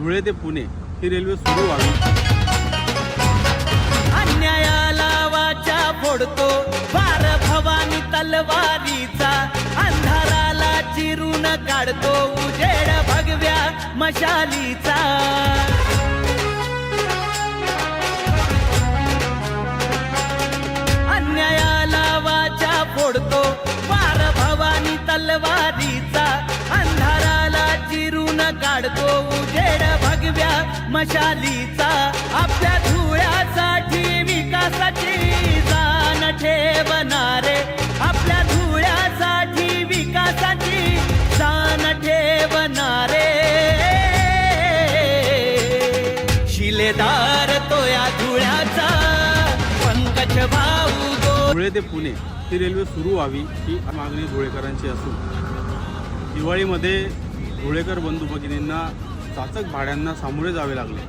धुळे ते पुणे ही रेल्वे सुरू व्हावी. अन्यायाला वाचा फोडतो वार भवानी तलवारीचा अंधाराला चिरून काढतो उजेड भगव्या मशालीचा. अन्यायाला वाचा फोडतो वार भवानी तलवारीचा अंधाराला चिरून काढतो उजेड मशालीचा आपल्या धुळ्यासाठी विकासाची जाण ठेवणारे आपल्या धुळ्यासाठी विकासाची जाण ठेवणारे. शिलेदार तो या धुळ्याचा पंकज भाऊ धुळे ते पुणे ती रेल्वे सुरू व्हावी ही मागणी धुळेकरांची असून. दिवाळीमध्ये धुळेकर बंधू भगिनींना चाचक भाड्यांना सामोरे जावे लागले.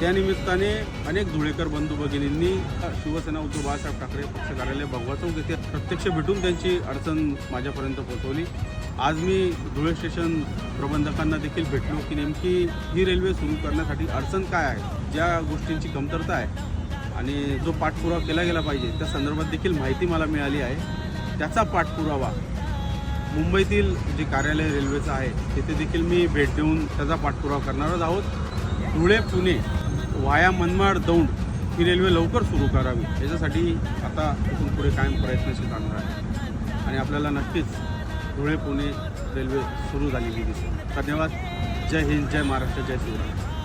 त्यानिमित्ताने अनेक धुळेकर बंधू भगिनींनी शिवसेना उद्धव बाळासाहेब ठाकरे पक्ष कार्यालय भगवा चौक येथे प्रत्यक्ष भेटून त्यांची अडचण माझ्यापर्यंत पोहोचवली. आज मी धुळे स्टेशन प्रबंधकांना देखील भेटलो की नेमकी ही रेल्वे सुरू करण्यासाठी अडचण काय आहे ज्या गोष्टींची कमतरता आहे आणि जो पाठपुरावा केला गेला पाहिजे त्या संदर्भात देखील माहिती मला मिळाली आहे. त्याचा पाठपुरावा मुंबईतील जे कार्यालय रेल्वेचं आहे तिथे देखील मी भेट देऊन त्याचा पाठपुरावा करणारच आहोत. धुळे पुणे वाया मनमाड दौंड ही रेल्वे लवकर सुरू करावी. याच्यासाठी आता इथून पुढे कायम प्रयत्नशील राहणार आहे. आणि आपल्याला नक्कीच धुळे पुणे रेल्वे सुरू झालेली दिसेल. धन्यवाद. जय हिंद जय महाराष्ट्र जय शिवराय.